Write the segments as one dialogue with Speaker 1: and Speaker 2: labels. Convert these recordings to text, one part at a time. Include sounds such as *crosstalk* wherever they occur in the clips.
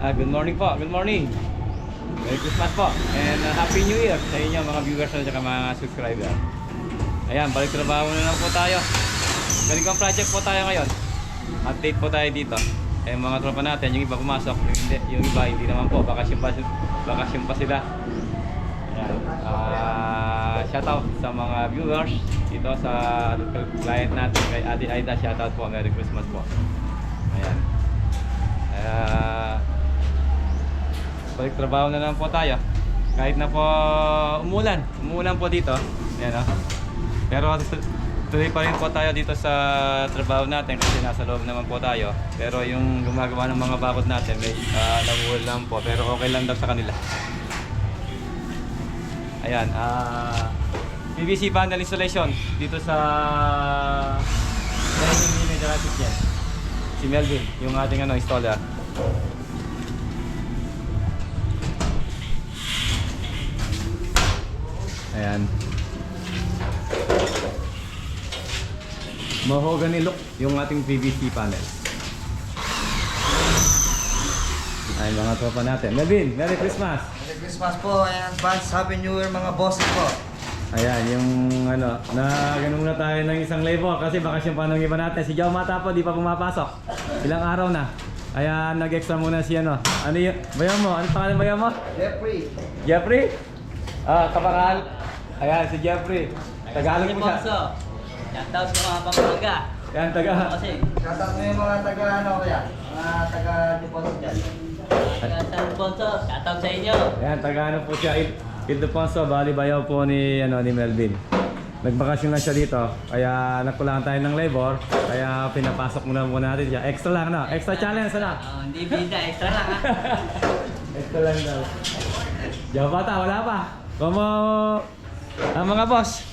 Speaker 1: Ah, good morning po. Good morning. Merry Christmas po. And uh, Happy New Year sa inyo mga viewers at mga subscriber. Ayan, balik trabaho na lang po tayo. Ganitong project po tayo ngayon. Update po tayo dito. Eh mga tropa natin, yung iba pumasok, yung, hindi, yung iba hindi naman po. Bakasyon pa, bakasyon pa sila. Ayan. Ah, shoutout sa mga viewers dito sa client natin kay Ate Aida. Shoutout po. Merry Christmas po. Ayan. Ah, balik trabaho na lang po tayo. Kahit na po umulan. Umulan po dito. Ayan o. Pero tu- tuloy pa rin po tayo dito sa trabaho natin kasi nasa loob naman po tayo. Pero yung gumagawa ng mga bakod natin, may uh, nabuhol lang po. Pero okay lang daw sa kanila. Ayan. ah PVC panel installation dito sa Unit Graphics yan. Si Melvin, yung ating ano, installer. Ayan. Mahogany look yung ating PVC panel. Ay mga tropa natin. Melvin, Merry Christmas!
Speaker 2: Merry Christmas po and advance Happy New Year mga bosses po.
Speaker 1: Ayan, yung ano, na ganun na tayo ng isang labor kasi bakasyon pa ng iba natin. Si Jao Mata po, di pa pumapasok. Ilang araw na. Kaya nag-extra muna si ano. Ano yung, bayan mo? Ano pangalan bayan mo?
Speaker 2: Jeffrey.
Speaker 1: Jeffrey? Ah, kapakal. Ayan, si Jeffrey. Tagalog po siya.
Speaker 3: Shoutout sa mga Pampanga.
Speaker 1: Yan, taga.
Speaker 3: Kasi,
Speaker 2: Shoutout mo yung mga taga ano kaya? Mga taga deposit dyan.
Speaker 3: taga San Alfonso, shoutout sa inyo.
Speaker 1: Ayan, taga ano po siya. Il- Ildefonso, bali bayaw po ni, ano, ni Melvin. Nagbakasyon lang siya dito. Kaya nagkulangan tayo ng labor. Kaya pinapasok muna muna natin siya. Extra lang, no? Extra challenge, ano?
Speaker 3: Oh, hindi bida, extra lang *laughs* ha.
Speaker 1: Ito lang daw. Diyan bata, wala pa. Como ang mga boss.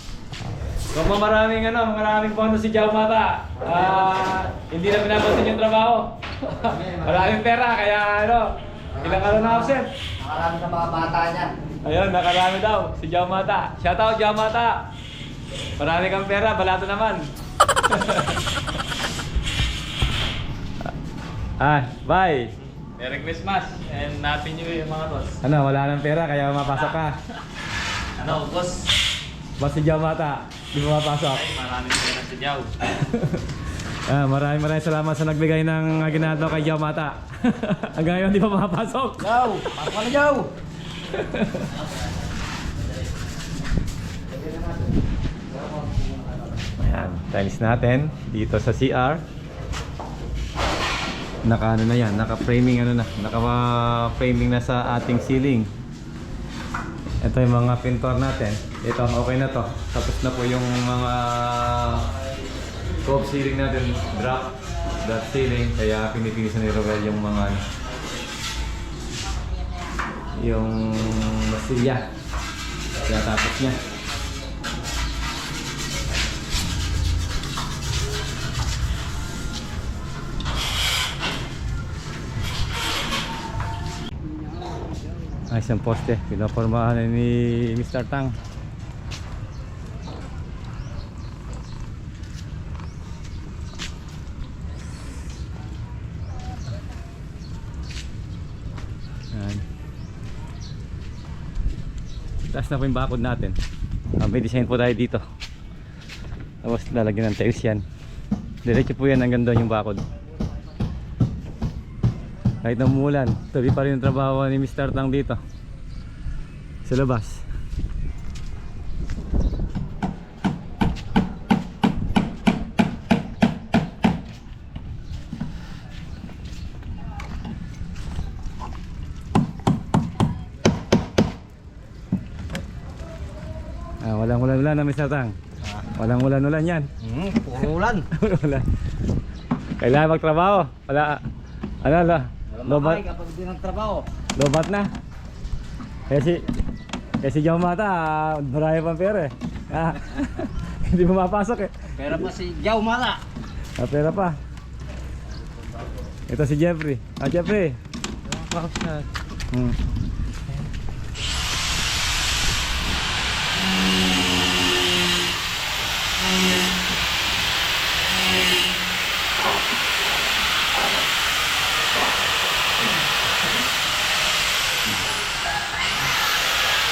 Speaker 1: Como maraming ano, maraming bonus si Diao Mata. Ah, hindi na pinapansin yung trabaho. *laughs* maraming pera kaya ano, ilang araw na absent.
Speaker 2: Nakarami sa mga bata niya.
Speaker 1: Ayun, nakarami daw si Diao Mata. Shout out Diao Mata. Marami kang pera, balato naman. *laughs* ah, bye. Merry Christmas and Happy New Year mga boss. Ano, wala nang pera kaya mapasok ka. *laughs*
Speaker 3: Ano, boss?
Speaker 1: Diao Mata, di mo mapasok.
Speaker 3: Ay, maraming pera sa Diyaw. *laughs*
Speaker 1: ah, maraming maraming salamat sa nagbigay ng aginado kay Diao Mata. *laughs* Hanggang ngayon di pa makapasok.
Speaker 2: Jow! Pasok na Jow!
Speaker 1: Ayan, tiles natin dito sa CR. Naka ano na yan, naka framing ano na, naka framing na sa ating ceiling. Ito yung mga pintor natin. Ito okay na to. Tapos na po yung mga cove ceiling natin, drop that ceiling. Kaya pinipinisan ni Roel yung mga ano, yung masilya. Kaya tapos niya. Ay, isang poste. Pinapormahan na ni Mr. Tang. Ayan. Taas na po yung bakod natin. Ah, may design po tayo dito. Tapos lalagyan ng tiles yan. Diretso po yan hanggang doon yung bakod. Kahit na umulan, tuloy pa rin ang trabaho ni Mr. Tang dito. Sa labas. Ah, walang ulan-ulan na Mr. Tang. Walang ulan-ulan yan.
Speaker 2: Hmm, puro ulan. *laughs*
Speaker 1: Wala. Kailangan magtrabaho. Wala. Ano, lo? Lobat,
Speaker 2: kapag di nagtrabaho.
Speaker 1: lobat na. Kasi, kasi Jao Mata, ah, marami pang *laughs* pera eh. Ah, hindi mapapasok eh.
Speaker 2: Pero pa si Jow Mala.
Speaker 1: Ah, pera pa. Ito si Jeffrey. Ah, Jeffrey. Hmm.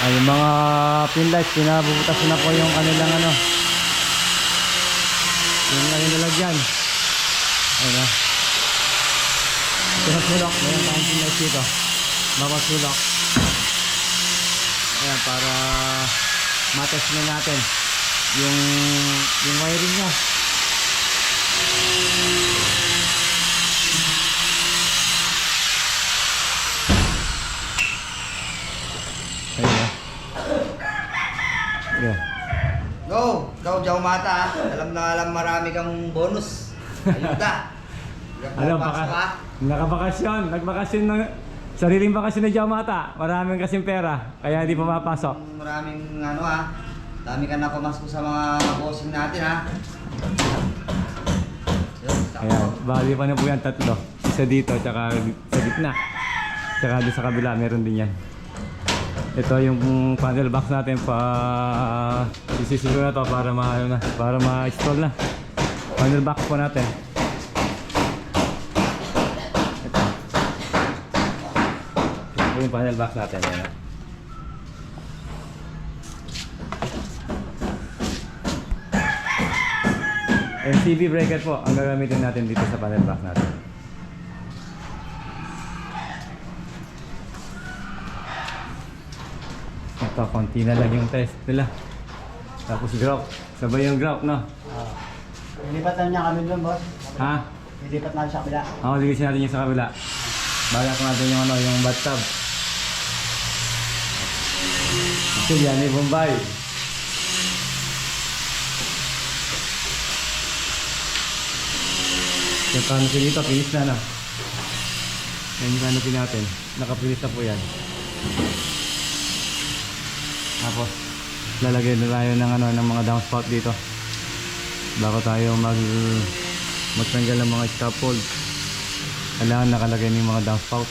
Speaker 1: Ay, yung mga pin lights, pinabubutas na po yung kanilang ano. Yung kanilang nilagyan. Ayun na. Ito sulok. Mayroon tayong pin lights dito. Bawat sulok. Ayan, para matest na natin yung yung wiring niya. Ayun na. Yeah.
Speaker 2: Go! Go, Jaw Mata. ah. Alam na alam marami kang bonus. Ayuda. *laughs*
Speaker 1: Alam, baka,
Speaker 2: ah.
Speaker 1: nakabakasyon, nagbakasyon ng sariling bakasyon ni Jamata. Maraming kasing pera, kaya hindi pumapasok.
Speaker 2: Maraming ano ha. Dami ka na pumasok sa mga bossing natin ha. Yun,
Speaker 1: Ayan,
Speaker 2: sakto.
Speaker 1: bali pa na po yan tatlo. Isa dito, tsaka sa gitna. Tsaka doon sa kabila, meron din yan. Ito yung panel box natin pa isisiro na to para ma ano na, para ma-install na. Panel box po natin. Ito. Ito yung panel box natin. Ayan. MCB breaker po ang gagamitin natin dito sa panel box natin. Ito, konti na lang yung test nila. Tapos grout. Sabay yung grout, no?
Speaker 2: Lilipatan niya kami doon, boss.
Speaker 1: Ha?
Speaker 2: Lilipat na sa kabila.
Speaker 1: Ako, ligisin natin yung sa kabila. Ko natin yung ano, yung bathtub. Ito yan, eh, Bombay. Yung canopy dito, finish na na. Yan yung canopy natin. Nakapinis na po yan. Tapos, lalagyan na tayo ng, ano, ng mga downspout dito. Bago tayo mag magtanggal ng mga scaffold. Kailangan nakalagay ng mga downspout.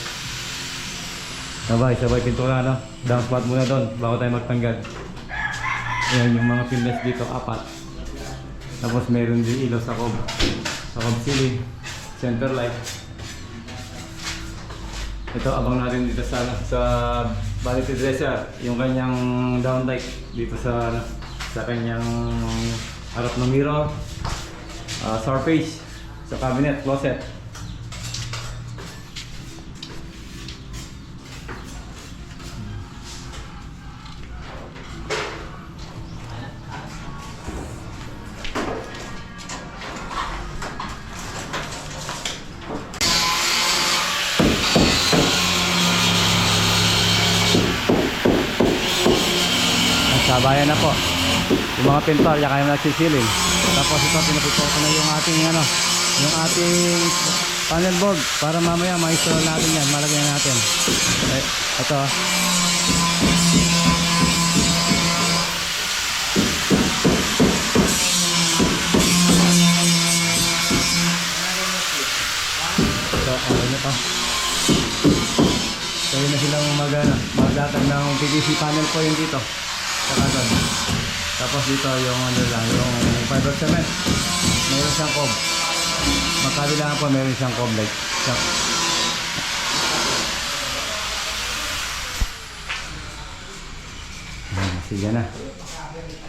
Speaker 1: Sabay, sabay pintura no? Downspout muna doon bago tayo magtanggal. Ayan yung mga pinless dito, apat. Tapos meron din ilaw sa cob. Sa cob ceiling, center light. Ito, abang natin dito sa, sa vanity dresser, yung kanyang downlight dito sa sa kanyang harap ng mirror, uh, surface, sa cabinet, closet. Sabayan na po. Yung mga pintor, yan kayo nagsisiling. Tapos ito, pinapipot ko na yung ating ano, yung ating panel board para mamaya ma-install natin yan, malagyan natin. Eh, ito. Ito, ano to? Kaya na silang magana, magdatag ng PVC panel po yun dito. Saka. Tapos dito yung ano lang, yung fiber cement. Meron siyang cob. Magkabilaan po meron siyang cob like. Siya. Ayan, Sige na.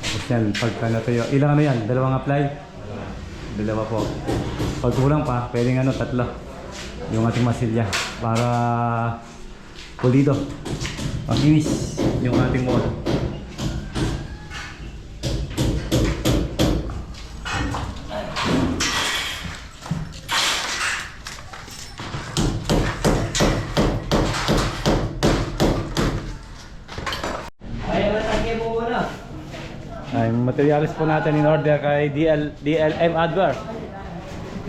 Speaker 1: Tapos yan, pagka natuyo. Ilang ano yan? Dalawang apply? Dalawa po. Pag kulang pa, pwedeng ano, tatlo. Yung ating masilya. Para pulido. Makinis yung ating wall.
Speaker 3: Ayaw na tagyan mo muna.
Speaker 1: Ay, materials po natin in order kay DL, DLM Adver.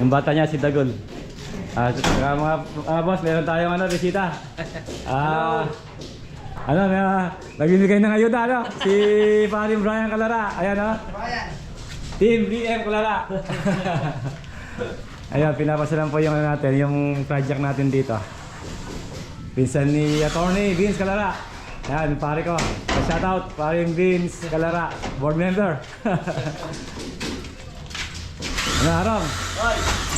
Speaker 1: Yung bata niya si Dagol. Ah, saka mga ah, boss, meron tayong ano, bisita. *laughs* Ah, ano, may uh, nagbibigay ng ayuda, ano? Si Paring Brian Calara. Ayan, oh.
Speaker 2: Brian!
Speaker 1: Team BM Calara. *laughs* Ayan, pinapasalan po yung ano natin, yung project natin dito. Pinsan ni Attorney Vince Calara. Ayan, pare ko. Shoutout, paring Vince Galara, board member. *laughs* ano, Harong? Oy!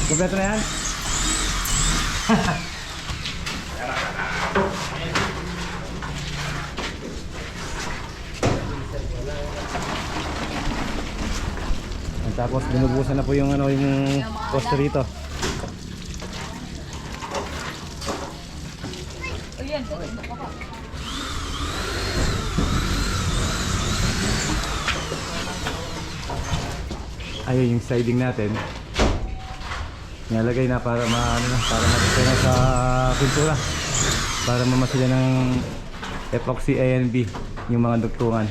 Speaker 1: Kompleto na yan? *laughs* Tapos binubusan na po yung ano yung poster dito. Ayan, Ayun yung siding natin. Nilagay na para ma ano na, para matipid na sa pintura. Para mamasila ng epoxy A and B yung mga dugtungan.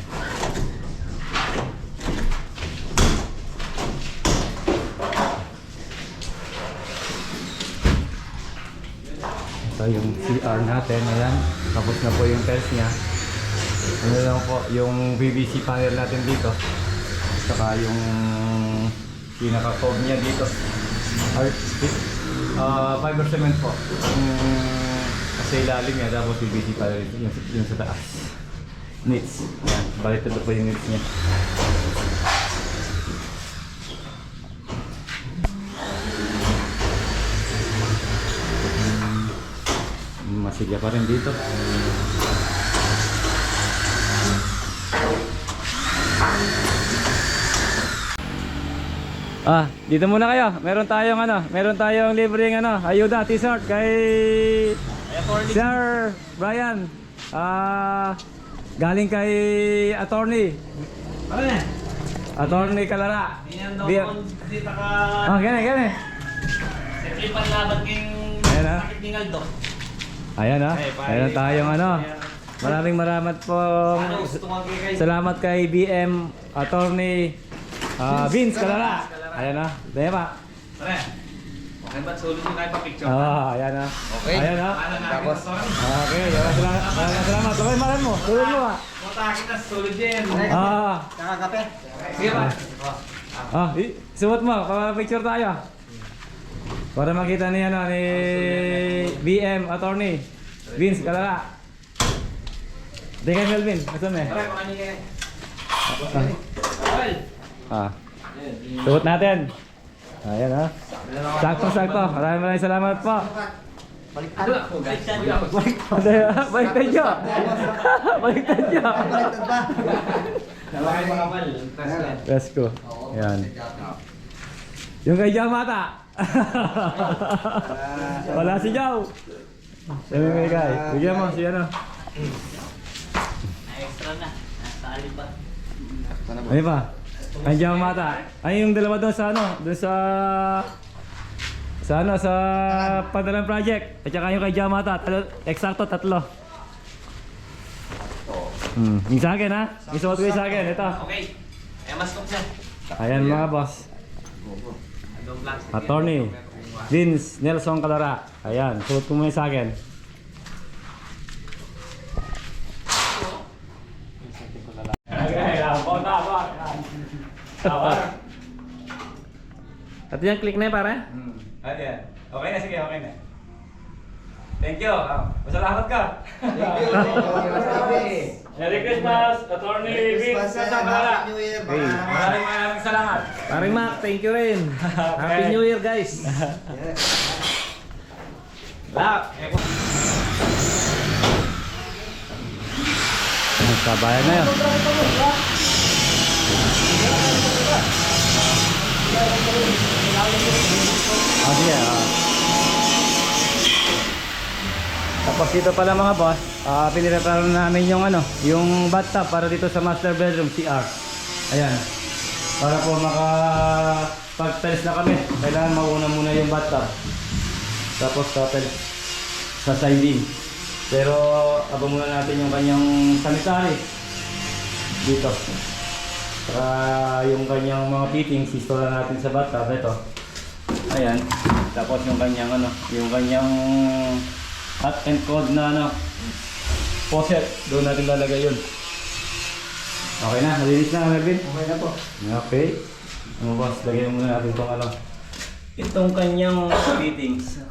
Speaker 1: Ito yung CR natin, ayan. Tapos na po yung tiles niya. Ano lang po, yung PVC panel natin dito. Saka yung pinaka-fob niya dito. Or, uh, fiber cement po. Yung sa ilalim niya, tapos PVC panel yung, yung sa taas. Knits. Ayan, balik ito po yung knits niya. Masigya pa rin dito. Ah, dito muna kayo. Meron tayong ano, meron tayong libreng ano, ayuda t-shirt kay Sir Brian. Ah, galing kay attorney.
Speaker 3: Ano na?
Speaker 1: Attorney Kalara.
Speaker 3: Yan daw dito ka...
Speaker 1: Ah, gani, gani.
Speaker 3: Siyempre panlaban
Speaker 1: Ayan, ah.
Speaker 3: sakit ni Naldo.
Speaker 1: Ayan ah.
Speaker 3: Ay, pare.
Speaker 1: Meron tayong ano. Maraming maraming po.
Speaker 3: Ano,
Speaker 1: Salamat kay BM Attorney ah, Vince Kalara. Ayan ah. Daya pa.
Speaker 3: Pare, okay ba? Sulit mo kayo pa-picture?
Speaker 1: Ah, ayan ah.
Speaker 2: Okay.
Speaker 1: Ayan ah.
Speaker 3: Na
Speaker 2: Tapos,
Speaker 1: Ah, Okay, salamat. Maraming salamat. Okay, maran mo. Tulog mo ah.
Speaker 3: Matakin na, sulit yan.
Speaker 1: Ah,
Speaker 2: Nakakape?
Speaker 3: Sige ba?
Speaker 1: ah, suot mo. Pa-picture tayo. Para makita ni ano ni BM Attorney Vince Kalara. Di kay Melvin. Ito me.
Speaker 3: Well,
Speaker 1: Ah. Suot natin. Ayan ah. Sakto, sakto. Maraming maraming salamat po.
Speaker 2: Baliktad.
Speaker 1: Baliktad nyo. Baliktad nyo.
Speaker 2: Baliktad ba?
Speaker 3: Nalakay mga kapal. Tapos yan.
Speaker 1: Let's go. Yan. Yung kay Jamata. *laughs* Wala si Jaw. Sabi mo kay. Bigyan mo si ano.
Speaker 3: Na-extra na. Nasa alin ba?
Speaker 1: Ano ba? Ang Jamata. Ay yung dalawa doon sa ano, doon sa sa ano sa Padalan Project. At saka yung kay Jamata, talo, eksakto tatlo. Hmm, yung sa akin ha. Isuot ko yung sa akin, ito.
Speaker 3: Okay. Eh, mas kong siya.
Speaker 1: Ayan mga boss. Attorney Vince Nelson Calara. Ayan, suot ko muna yung sa akin. Okay, lapon na ba? *laughs*
Speaker 3: At yan, click na pare.
Speaker 1: Hmm. Ayan. Okay na, sige, okay na. Thank you. Ah, Masalamat ka.
Speaker 2: Thank you. *laughs* Thank you.
Speaker 1: Merry Christmas, Attorney Vince.
Speaker 2: Happy New Year.
Speaker 1: Hey, maraming maraming salamat.
Speaker 3: Paring Mac, thank you rin. *laughs* Happy. New Year guys.
Speaker 2: Yes.
Speaker 3: Lak.
Speaker 1: Sabayan na yun. Ah, sige, ah. Tapos dito pala mga boss, ah pinireparo na namin yung ano, yung bathtub para dito sa master bedroom CR. Ayan. Para po maka pag-tiles na kami, kailangan mauna muna yung bathtub. Tapos tapos sa siding. Pero abang muna natin yung kanyang sanitary dito. Saka yung kanyang mga fittings, install na natin sa bathtub. Ito. Ayan. Tapos yung kanyang ano, yung kanyang hot and cold na ano, faucet. Doon natin lalagay yun. Okay na, malinis na Melvin.
Speaker 2: Okay na po.
Speaker 1: Okay. Ano boss, lagyan muna natin itong ano. Itong kanyang fittings.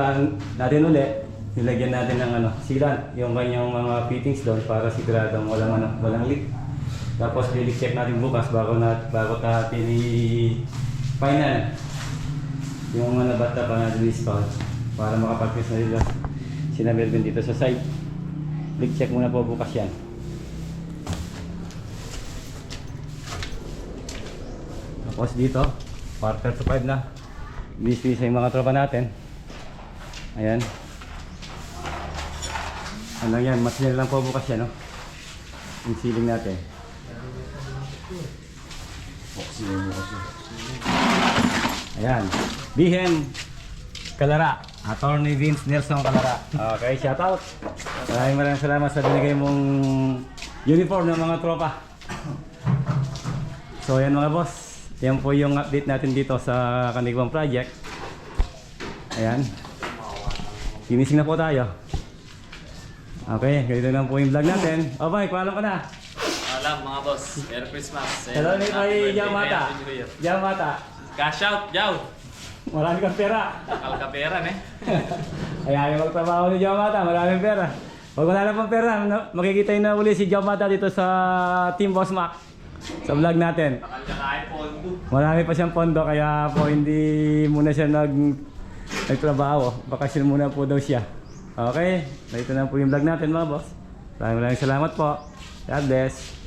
Speaker 1: Tayo natin uli. Nilagyan natin ng ano, sealant, yung kanyang mga fittings doon para siguradong walang ano, walang leak. Tapos lilik check natin bukas bago na bago natin i final yung ano bata pa natin i-spawn para makapag-test na nila sina Melvin dito sa site. Leak check muna po bukas yan. Tapos dito, quarter to 5 na. Busy sa mga tropa natin. Ayan. Ano yan, mas lang po bukas yan, no? Yung ceiling natin. Ayan. Bihen Kalara. Attorney Vince Nelson Kalara. Okay, shout out. Maraming maraming salamat sa binigay mong uniform ng mga tropa. So ayan mga boss. Yan po yung update natin dito sa Kanigwang Project. Ayan. Finising na po tayo. Okay, ganito lang po yung vlog natin. Oh, bye, paalam ka na.
Speaker 3: Alam mga boss, Merry Christmas.
Speaker 1: Hello ni kay Yamata. Yamata.
Speaker 3: Cash out, Yaw!
Speaker 1: Marami kang pera.
Speaker 3: Kalkaperan eh. *laughs*
Speaker 1: Ay, ayaw magtrabaho ni Yamata. Maraming pera. Pag wala na pang pera, makikita na uli si Yamata dito sa Team Boss Mac. Sa vlog natin.
Speaker 3: Bakal ka kahit pondo.
Speaker 1: Marami pa siyang pondo kaya po hindi muna siya nag nagtrabaho. Bakasyon muna po daw siya. Okay, ito na po yung vlog natin mga boss. Maraming salamat po. God bless.